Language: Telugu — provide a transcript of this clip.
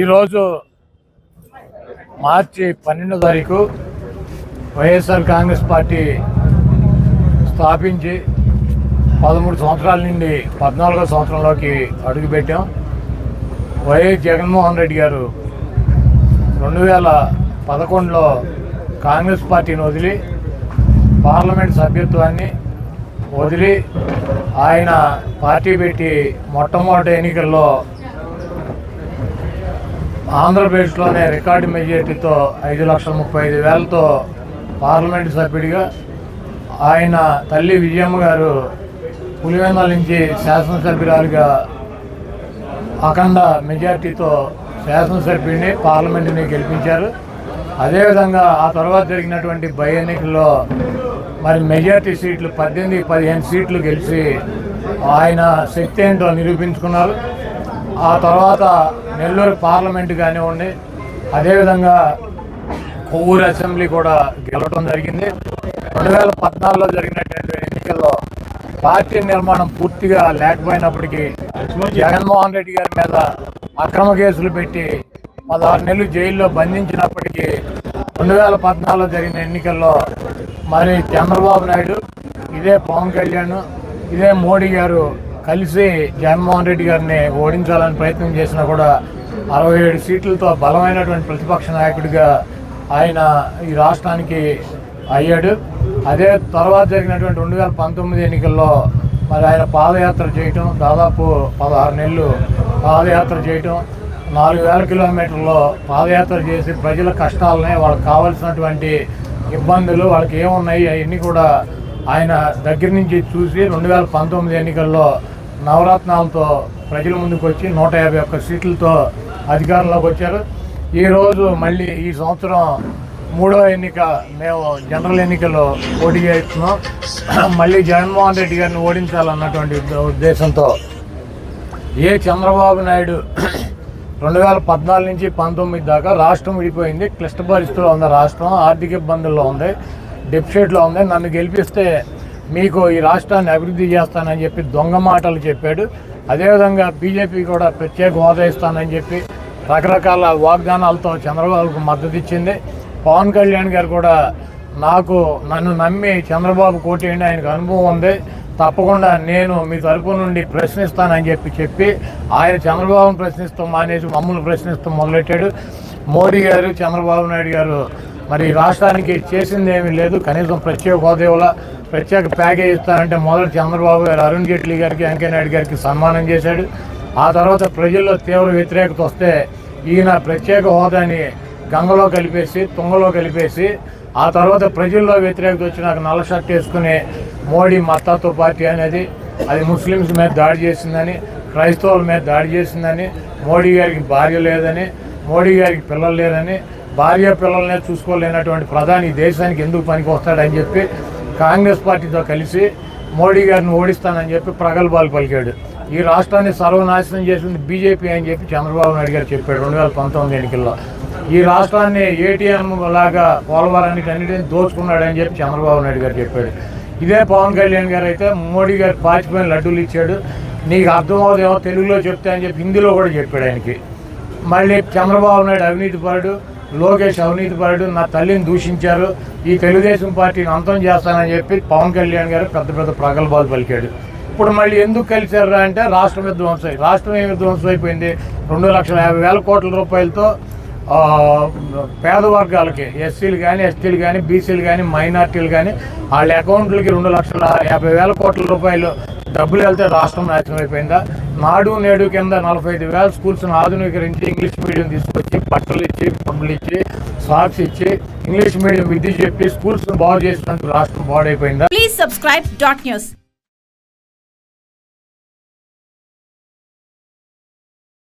ఈరోజు మార్చి పన్నెండో తారీఖు వైఎస్ఆర్ కాంగ్రెస్ పార్టీ స్థాపించి పదమూడు సంవత్సరాల నుండి పద్నాలుగో సంవత్సరంలోకి అడుగుపెట్టాం. వైఎస్ జగన్మోహన్ రెడ్డి గారు రెండు వేల పదకొండులో కాంగ్రెస్ పార్టీని వదిలి పార్లమెంట్ సభ్యత్వాన్ని వదిలి ఆయన పార్టీ పెట్టి మొట్టమొదటి ఎన్నికల్లో ఆంధ్రప్రదేశ్లోనే రికార్డు మెజార్టీతో ఐదు లక్షల ముప్పై ఐదు వేలతో పార్లమెంటు సభ్యుడిగా ఆయన తల్లి విజయమ్మ గారు పులివెందల నుంచి శాసనసభ్యురాలుగా అఖండ మెజార్టీతో శాసనసభ్యుడిని పార్లమెంటుని గెలిపించారు. అదేవిధంగా ఆ తర్వాత జరిగినటువంటి బై ఎన్నికల్లో మరి మెజార్టీ సీట్లు పద్దెనిమిది పదిహేను సీట్లు గెలిచి ఆయన శక్తి ఏంటో నిరూపించుకున్నారు. ఆ తర్వాత నెల్లూరు పార్లమెంట్ కానివ్వండి అదేవిధంగా కొవ్వూరు అసెంబ్లీ కూడా గెలవడం జరిగింది. రెండు వేల పద్నాలుగులో జరిగినటువంటి ఎన్నికల్లో పార్టీ నిర్మాణం పూర్తిగా లేకపోయినప్పటికీ జగన్మోహన్ రెడ్డి గారి మీద అక్రమ కేసులు పెట్టి పదహారు నెలలు జైల్లో బంధించినప్పటికీ రెండు వేల పద్నాలుగులో జరిగిన ఎన్నికల్లో మరి చంద్రబాబు నాయుడు ఇదే పవన్ కళ్యాణ్ ఇదే మోడీ గారు కలిసి జగన్మోహన్ రెడ్డి గారిని ఓడించాలని ప్రయత్నం చేసినా కూడా అరవై ఏడు సీట్లతో బలమైనటువంటి ప్రతిపక్ష నాయకుడిగా ఆయన ఈ రాష్ట్రానికి అయ్యాడు. అదే తర్వాత జరిగినటువంటి రెండు వేల పంతొమ్మిది ఎన్నికల్లో మరి ఆయన పాదయాత్ర చేయటం దాదాపు పదహారు నెలలు పాదయాత్ర చేయటం నాలుగు వేల కిలోమీటర్లు పాదయాత్ర చేసి ప్రజల కష్టాలని వాళ్ళకి కావాల్సినటువంటి ఇబ్బందులు వాళ్ళకి ఏమున్నాయి అవన్నీ కూడా ఆయన దగ్గర నుంచి చూసి రెండు వేల పంతొమ్మిది ఎన్నికల్లో నవరత్నాలతో ప్రజల ముందుకు వచ్చి నూట యాభై ఒక్క సీట్లతో అధికారంలోకి వచ్చారు. ఈరోజు మళ్ళీ ఈ సంవత్సరం మూడో ఎన్నిక మేము జనరల్ ఎన్నికల్లో పోటీ చేస్తున్నాం. మళ్ళీ జగన్మోహన్ రెడ్డి గారిని ఓడించాలన్నటువంటి ఉద్దేశంతో ఏ చంద్రబాబు నాయుడు రెండు వేల పద్నాలుగు నుంచి పంతొమ్మిది దాకా రాష్ట్రం విడిపోయింది. క్లిష్ట పరిస్థితుల్లో ఉంది రాష్ట్రం ఆర్థిక ఇబ్బందుల్లో ఉంది డెఫిసిట్లో ఉంది. నన్ను గెలిపిస్తే మీకు ఈ రాష్ట్రాన్ని అభివృద్ధి చేస్తానని చెప్పి దొంగ మాటలు చెప్పాడు. అదేవిధంగా బీజేపీ కూడా ప్రత్యేక హోదా ఇస్తానని చెప్పి రకరకాల వాగ్దానాలతో చంద్రబాబుకు మద్దతు ఇచ్చింది. పవన్ కళ్యాణ్ గారు కూడా నాకు నన్ను నమ్మి చంద్రబాబు కోటేయండి ఆయనకు అనుభవం ఉంది. తప్పకుండా నేను మీ తరపు నుండి ప్రశ్నిస్తానని చెప్పి చెప్పి ఆయన చంద్రబాబును ప్రశ్నిస్తూ మానేసి మమ్మల్ని ప్రశ్నిస్తూ మొదలెట్టాడు. మోడీ గారు చంద్రబాబు నాయుడు గారు మరి ఈ రాష్ట్రానికి చేసింది ఏమీ లేదు. కనీసం ప్రత్యేక హోదా ప్రత్యేక ప్యాకేజ్ ఇస్తారంటే మొదటి చంద్రబాబు గారు అరుణ్ జైట్లీ గారికి వెంకయ్యనాయుడు గారికి సన్మానం చేశాడు. ఆ తర్వాత ప్రజల్లో తీవ్ర వ్యతిరేకత వస్తే ఈయన ప్రత్యేక హోదాని గంగలో కలిపేసి తుంగలో కలిపేసి ఆ తర్వాత ప్రజల్లో వ్యతిరేకత వచ్చి నాకు నల్ల షర్ట్ వేసుకుని మోడీ మత్తాతో పార్టీ అనేది అది ముస్లిమ్స్ మీద దాడి చేసిందని క్రైస్తవుల మీద దాడి చేసిందని మోడీ గారికి భార్య లేదని మోడీ గారికి పిల్లలు లేరని భార్య పిల్లలనే చూసుకోలేనటువంటి ప్రధాని ఈ దేశానికి ఎందుకు పనికి వస్తాడని చెప్పి కాంగ్రెస్ పార్టీతో కలిసి మోడీ గారిని ఓడిస్తానని చెప్పి ప్రగల్భాలు పలికాడు. ఈ రాష్ట్రాన్ని సర్వనాశనం చేసింది బీజేపీ అని చెప్పి చంద్రబాబు నాయుడు గారు చెప్పాడు రెండు వేల పంతొమ్మిది ఎన్నికల్లో. ఈ రాష్ట్రాన్ని ఏటీఎం లాగా పోలవరానికి అన్నిటిని దోచుకున్నాడని చెప్పి చంద్రబాబు నాయుడు గారు చెప్పాడు. ఇదే పవన్ కళ్యాణ్ గారు అయితే మోడీ గారు పాచిపోయిన లడ్డూలు ఇచ్చాడు. నీకు అర్థమవుతుందేమో తెలుగులో చెప్తే అని చెప్పి హిందీలో కూడా చెప్పాడు ఆయనకి. మళ్ళీ చంద్రబాబు నాయుడు అవినీతి పరుడు లోకేష్ అవినీతి పరుడు నా తల్లిని దూషించారు ఈ తెలుగుదేశం పార్టీని అంతం చేస్తానని చెప్పి పవన్ కళ్యాణ్ గారు పెద్ద పెద్ద ప్రగల్భాలు పలికాడు. ఇప్పుడు మళ్ళీ ఎందుకు కలిశారు అంటే రాష్ట్రం విధ్వంసం రాష్ట్రం ఏ విధ్వంసం అయిపోయింది? రెండు లక్షల యాభై వేల కోట్ల రూపాయలతో పేద వర్గాలకి ఎస్సీలు కానీ ఎస్టీలు కానీ బీసీలు కానీ మైనార్టీలు కానీ వాళ్ళ అకౌంట్లకి రెండు లక్షల యాభై వేల కోట్ల రూపాయలు డబ్బులు వెళ్తే రాష్ట్రం నాశనం అయిపోయిందా? నాడు నేడు కింద నలభై ఐదు వేల స్కూల్స్ను ఆధునీకరించి ఇంగ్లీష్ మీడియం తీసుకొచ్చి బట్టలు ఇచ్చి పండ్లు ఇచ్చి సాక్స్ ఇచ్చి ఇంగ్లీష్ మీడియం విద్య చెప్పి స్కూల్స్ను బాగు చేసినందుకు రాష్ట్రం బాగుడైపోయిందా ప్లీజ్ సబ్స్క్రైబ్ డాట్ న్యూస్